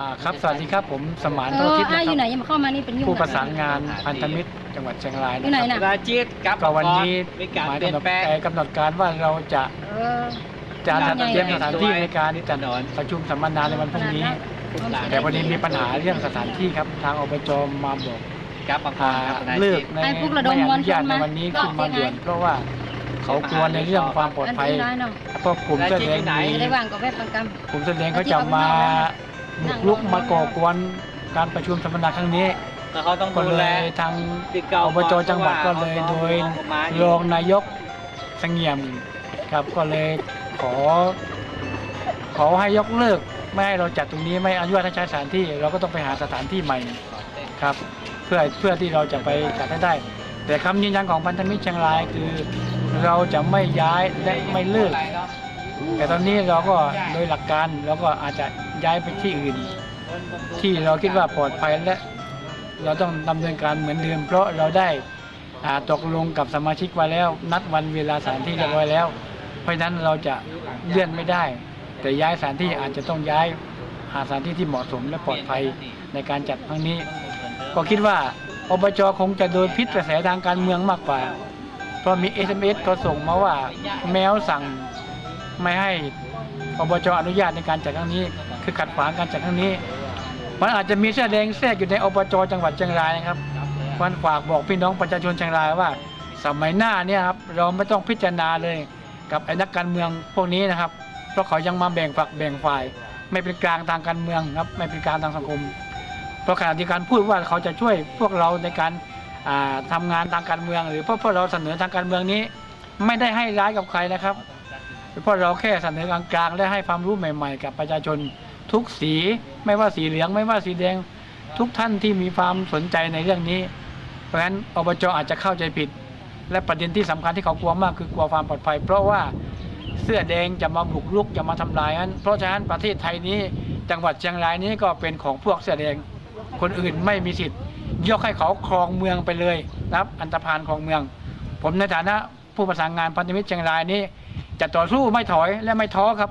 อ่าครับ สวัสดีครับ ผมสมานเอโทอทิพย์อ้านะอยู่ไหนครับยังมาเข้ามานี่เป็นยุ่งผู้ประสานงานพันธมิตรจังหวัดเชียงรายอยู่ไหนนะครับ น่ะราชีตกับก็วันนี้มีการหมายเปลี่ยนกำหนดแปลงเอ่อกำหนดการว่าเราจะเออ จะยัจัดงไงเตรียมสถานที่ตัวในการที่จะถนนประชุมสัมมนาในวันพรุ่งนี้ แต่พอดีมีปัญหาเรื่องสถานที่ครับ ทางอบจมาบอกกับบางคอ่านครับนายเลิกชีตในให้พวกระดมไม่อมวลนุญาตชนในมา วันนี้ก็ขึ้นมาเสียหายด่วนเพราะว่าเขากลัวในเรื่องความปลอดภัยอันที่ร้ายเนาะเพราะกลุ่มเสื้อแดงไหนมีจะได้ว่างกับเวทกรรม กลุ่มแสดงเขาจะมา บุกรุกมาก่อกวนการประชุมสัมมนาครั้งนี้แล้วเขาต้องก็ดูเลแลยทางที่เก่าอบจจังหวัดก็เลยโดยรองนายกเสงี่ยมครับก็เลยขอ ขอให้ยกเลิกไม่ให้เราจัดตรงนี้ไม่อนุญาตให้ใช้สถานที่ เราก็ต้องไปหาสถานที่ใหม่ครับ เพื่อเพื่อที่เราจะไปจัดให้ได้ แต่คำยืนยันของพันธมิตรเชียงรายคือ เราจะไม่ย้ายและไม่เลิก แต่ตอนนี้เราก็โดยหลักการเราก็อาจจะ ย้ายไปที่อื่น ที่เราคิดว่าปลอดภัยและ เราต้องดำเนินการเหมือนเดิมเพราะเราได้อ่าตกลงกับสมาชิกไว้แล้ว นัดวันเวลาสถานที่เรียบร้อยแล้ว เพราะฉะนั้นเราจะเลื่อนไม่ได้ แต่ย้ายสถานที่อาจจะต้องย้ายหาสถานที่ที่เหมาะสมและปลอดภัยในการจัดครั้งนี้ ก็คิดว่าอบจคงจะโดนพิษกระแสทางการเมืองมากกว่า เพราะมี SMS เขาส่งมาว่าแมวสั่งไม่ให้อบจอนุญาตในการจัดครั้งนี้ คือขัดขวางการจัดครั้งนี้ มันอาจจะมีเสื้อแดงแทรกอยู่ในอบจจังหวัดเชียงรายนะครับวันฝากบอกพี่น้องประชาชนเชียงรายว่า สมัยหน้าเนี่ยครับเราไม่ต้องพิจารณาเลยกับไอ้นักการเมืองพวกนี้นะครับ เพราะเขายังมาแบ่งฝักแบ่งฝ่าย ไม่เป็นกลางทางการเมืองครับไม่เป็นกลางทางสังคม เพราะขณะที่การพูดว่าเขาจะช่วยพวกเราในการาทำางานทางการเมือง หรือเพราะพวกเราเสนอทางการเมืองนี้ ไม่ได้ให้ร้ายกับใครนะครับเพราะเราแค่เสนอกลางๆและให้ความรู้ใหม่ ๆ กับประชาชน ทุกสีไม่ว่าสีเหลืองไม่ว่าสีแดง ทุกท่านที่มีความสนใจในเรื่องนี้ เพราะฉะนั้นอบจอาจจะเข้าใจผิด และประเด็นที่สำคัญที่เขากลัวมากคือกลัวความปลอดภัย เพราะว่าเสื้อแดงจะมาบุกรุกจะมาทำลายนั้นเพราะฉะนั้นประเทศไทยนี้ จังหวัดเชียงรายนี้ก็เป็นของพวกเสื้อแดงคนอื่นไม่มีสิทธิ์ยกให้เขาครองเมืองไปเลยนะครับ อันตรพานของเมือง ผมในฐานะผู้ประสานงานพันธมิตรเชียงรายนี้ จะต่อสู้ไม่ถอยและไม่ท้อครับ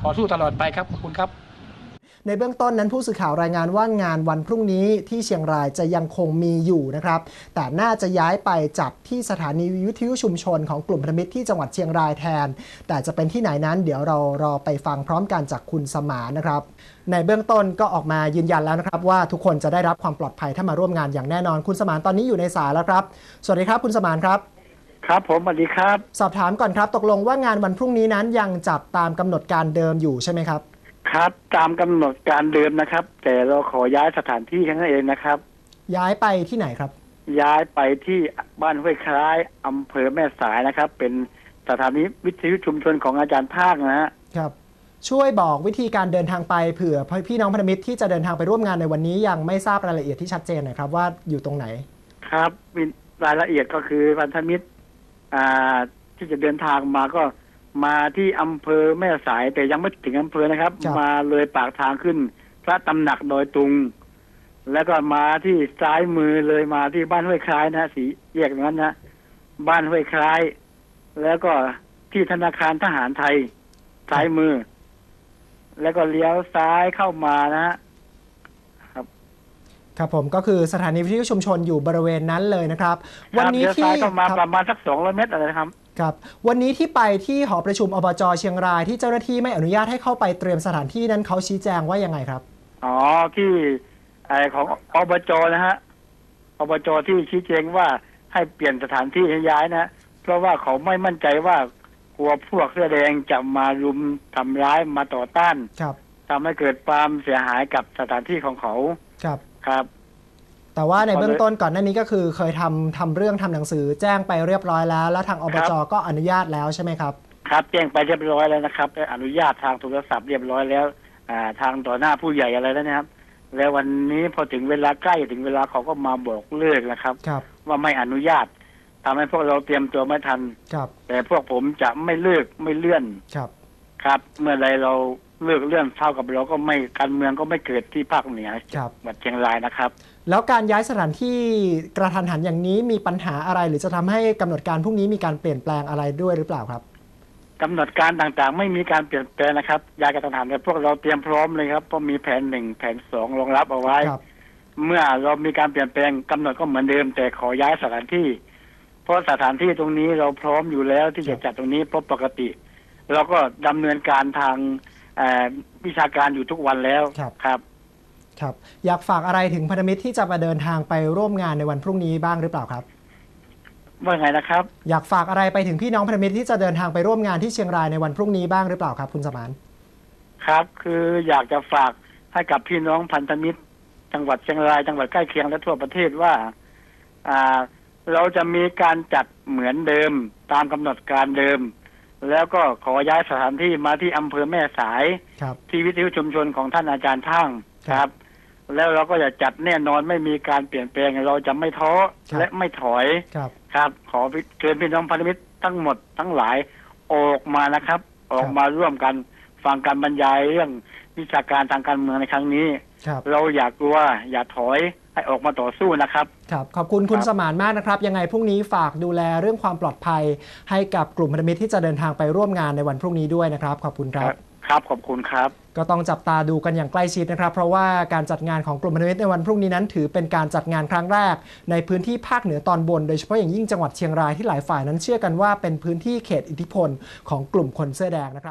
ขอสู้ตลอดไปครับขอบคุณครับ ในเบื้องต้นนั้นผู้สื่อข่าวรายงานว่างานวันพรุ่งนี้ที่เชียงรายจะยังคงมีอยู่นะครับ แต่น่าจะย้ายไปจัดที่สถานีวิทยุชุมชนของกลุ่มพันธมิตรที่จังหวัดเชียงรายแทน แต่จะเป็นที่ไหนนั้นเดี๋ยวเรารอไปฟังพร้อมกันจากคุณสมานนะครับในเบื้องต้นก็ออกมายืนยันแล้วนะครับ ว่าทุกคนจะได้รับความปลอดภัยถ้ามาร่วมงานอย่างแน่นอนคุณสมานตอนนี้อยู่ในสายแล้วครับ สวัสดีครับคุณสมานครับ ครับผมสวัสดีครับ สอบถามก่อนครับ ตกลงว่างานวันพรุ่งนี้นั้นยังจัดตามกำหนดการเดิมอยู่ใช่ไหมครับ ครับ ตามกำหนดการเดิมนะครับ แต่เราขอย้ายสถานที่แค่นั้นเองนะครับ ย้ายไปที่ไหนครับ ย้ายไปที่บ้านห้วยคล้ายอำเภอแม่สายนะครับ เป็นสถานีวิทยุชุมชนของอาจารย์ภาคนะฮะครับ ช่วยบอกวิธีการเดินทางไปเผื่อพี่น้องพันธมิตรที่จะเดินทางไปร่วมงานในวันนี้ยังไม่ทราบรายละเอียดที่ชัดเจนหน่อยครับ ว่าอยู่ตรงไหน ครับมีรายละเอียดก็คือพันธมิตร อ่า ที่จะเดินทางมาก็ มาที่อำเภอแม่สายแต่ยังไม่ถึงอำเภอนะครับ ครับ มาเลยปากทางขึ้น พระตำหนักดอยตุง แล้วก็มาที่ซ้ายมือเลยมาที่บ้านห้วยคล้ายนะสีแยกตรงนั้นนะบ้านห้วยคล้าย แล้วก็ที่ธนาคารทหารไทย ซ้ายมือ แล้วก็เลี้ยวซ้ายเข้ามานะฮะ ครับผมก็คือสถานีวิทยุชุมชนอยู่บริเวณนั้นเลยนะครับ วันนี้ครับที่เลี้ยวซ้ายเข้ามาคปรับระมาณสักสองร้อยเมตรอะไรนะครับ ครับวันนี้ที่ไปที่หอประชุมอบจเชียงรายที่เจ้าหน้าที่ไม่อนุญาตให้เข้าไปเตรียมสถานที่นั้นเขาชี้แจงว่ายังไงครับ อ๋อที่ไอของอบจนะฮะอบจที่ชี้แจงว่าให้เปลี่ยนสถานที่ให้ย้ายนะเพราะว่าเขาไม่มั่นใจว่ากลัวพวกเสื้อแดงจะมารุมทำร้ายมาต่อต้าน ครับทำให้เกิดความเสียหายกับสถานที่ของเขาครับครับ แต่ว่าในเอาเลยเบื้องต้นก่อนหน้านี้ก็คือเคยทำทำเรื่องทำหนังสือแจ้งไปเรียบร้อยแล้ว แล้วทางอบจก็อนุญาตแล้วใช่ไหมครับ ครับแจ้งไปเรียบร้อยแล้วนะครับได้อนุญาตทางโทรศัพท์เรียบร้อยแล้วอ่าทางต่อหน้าผู้ใหญ่อะไรแล้วนะครับ แล้ววันนี้พอถึงเวลาใกล้ถึงเวลาเขาก็มาบอกเลิกนะครับครับว่าไม่อนุญาตทำให้พวกเราเตรียมตัวไม่ทันครับ แต่พวกผมจะไม่เลิกไม่เลื่อนครับ ครับ เมื่อไรเราเลิกเลื่อนเท่ากับเราก็ไม่การเมืองก็ไม่เกิดที่ภาคเหนือครับจังหวัดเชียงรายนะครับ แล้วการย้ายสถานที่กระทันหันอย่างนี้มีปัญหาอะไร หรือจะทำให้กำหนดการพรุ่งนี้มีการเปลี่ยนแปลงอะไรด้วยหรือเปล่าครับกำหนดการต่างๆ ไม่มีการเปลี่ยนแปลงนะครับยากระทันหันแต่พวกเราเตรียมพร้อมเลยครับเพราะมีแผนหนึ่งแผนสองรองรับเอาไว้ครับเมื่อเรามีการเปลี่ยนแปลงกำหนดก็เหมือนเดิม แต่ขอย้ายสถานที่ เพราะสถานที่ตรงนี้เราพร้อมอยู่แล้วที่จะจัดตรงนี้เพราะปกติ เราก็ดำเนินการทางเอ่อวิชาการอยู่ทุกวันแล้วครับ ครับครับอยากฝากอะไรถึงพันธมิตรที่จะมาเดินทางไปร่วมงานในวันพรุ่งนี้บ้างหรือเปล่าครับ ว่าไงนะครับ อยากฝากอะไรไปถึงพี่น้องพันธมิตรที่จะเดินทางไปร่วมงานที่เชียงรายในวันพรุ่งนี้บ้างหรือเปล่าครับ คุณสมานครับ คืออยากจะฝากให้กับพี่น้องพันธมิตร จังหวัดเชียงรายจังหวัดใกล้เคียงและทั่วประเทศว่าอ่า เราจะมีการจัดเหมือนเดิมตามกำหนดการเดิม แล้วก็ขอย้ายสถานที่มาที่อำเภอแม่สาย ครับ ที่วิทยุชุมชนของท่านอาจารย์ทั้งครับครับ แล้วเราก็จะจัดแน่นอนไม่มีการเปลี่ยนแปลงเราจะไม่ท้อครับ และไม่ถอยครับ ครับ ขอเชิญพี่น้องพันธมิตรทั้งหมดทั้งหลายออกมานะครับ ออกมาร่วมกันฟังการบรรยายเรื่องวิชาการทางการเมืองในครั้งนี้ ครับ เราอย่ากลัวอย่าถอยให้ออกมาต่อสู้นะครับ ครับ ขอบคุณคุณครับ สมานมากนะครับ ยังไงพรุ่งนี้ฝากดูแลเรื่องความปลอดภัย ให้กับกลุ่มพันธมิตรที่จะเดินทางไปร่วมงานในวันพรุ่งนี้ด้วยนะครับ ขอบคุณครับ ครับขอบคุณครับ ก็ต้องจับตาดูกันอย่างใกล้ชิดนะครับ เพราะว่าการจัดงานของกลุ่มพันธมิตรในวันพรุ่งนี้นั้น ถือเป็นการจัดงานครั้งแรก ในพื้นที่ภาคเหนือตอนบน โดยเฉพาะอย่างยิ่งจังหวัดเชียงรายที่หลายฝ่ายนั้นเชื่อกันว่าเป็นพื้นที่เขตอิทธิพลของกลุ่มคนเสื้อแดงนะครับ